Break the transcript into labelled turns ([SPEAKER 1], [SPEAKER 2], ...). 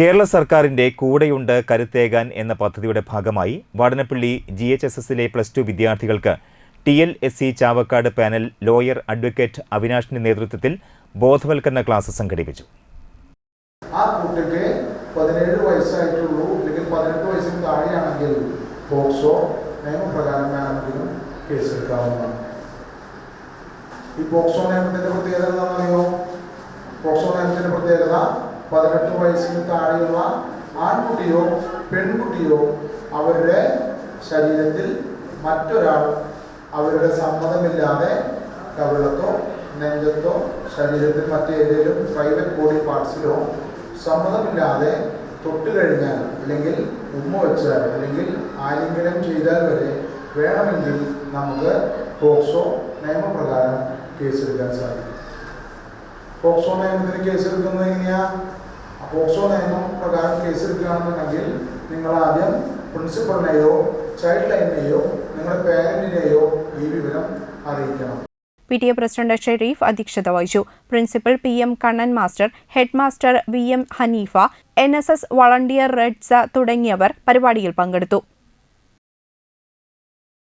[SPEAKER 1] കേരള സർക്കാരിന്റെ കൂടെയുണ്ട് കരുത്തേകാൻ എന്ന പദ്ധതിയുടെ ഭാഗമായി വാടനപ്പള്ളി ജി എച്ച് എസ് എസിലെ പ്ലസ് ടു വിദ്യാർത്ഥികൾക്ക് T L S C Chavakkad panel lawyer advocate അവിനാഷിന്റെ നേതൃത്വത്തിൽ ബോധവൽക്കരണ ക്ലാസ് സംഘടിപ്പിച്ചു.
[SPEAKER 2] ആ കുട്ടിക്ക് പതിനേഴ് വയസ്സായിട്ടുള്ളൂ അല്ലെങ്കിൽ പതിനെട്ട് വയസ്സിന് താഴെയാണെങ്കിൽ പോക്സോ നിയമപ്രകാരം വേണമെങ്കിലും കേസെടുക്കാവുന്നതാണ്. ഈ പോക്സോ നിയമത്തിന്റെ പ്രത്യേകത എന്താണെന്നറിയോ? പോക്സോ നിയമത്തിന്റെ പ്രത്യേകത പതിനെട്ട് വയസ്സിന് താഴെയുള്ള ആൺകുട്ടിയോ പെൺകുട്ടിയോ അവരുടെ ശരീരത്തിൽ മറ്റൊരാൾ അവരുടെ സമ്മതമില്ലാതെ കവിളത്തോ നെഞ്ചത്തോ ശരീരത്തിൽ മറ്റേതെങ്കിലും പ്രൈവറ്റ് ബോഡി പാർട്സിലോ സമ്മതമില്ലാതെ തൊട്ട് കഴിഞ്ഞാൽ അല്ലെങ്കിൽ ഉമ്മ വെച്ചാൽ അല്ലെങ്കിൽ ആലിംഗനം ചെയ്താൽ വരെ വേണമെങ്കിൽ നമുക്ക് പോക്സോ നിയമപ്രകാരം കേസെടുക്കാൻ സാധിക്കും. പോക്സോ നിയമത്തിന് കേസെടുക്കുന്ന പോക്സോ നിയമം പ്രകാരം കേസെടുക്കുകയാണെന്നുണ്ടെങ്കിൽ നിങ്ങൾ ആദ്യം പ്രിൻസിപ്പളിനെയോ ചൈൽഡ് ലൈനെയോ നിങ്ങളുടെ പേരന്റിനെയോ ഈ വിവരം അറിയിക്കണം.
[SPEAKER 3] P T A president Sharif അധ്യക്ഷത വഹിച്ചു. Principal P M Kannan master head master V M Haneefa N S S volunteer റെഡ്സ തുടങ്ങിയവർ പരിപാടിയിൽ പങ്കെടുത്തു.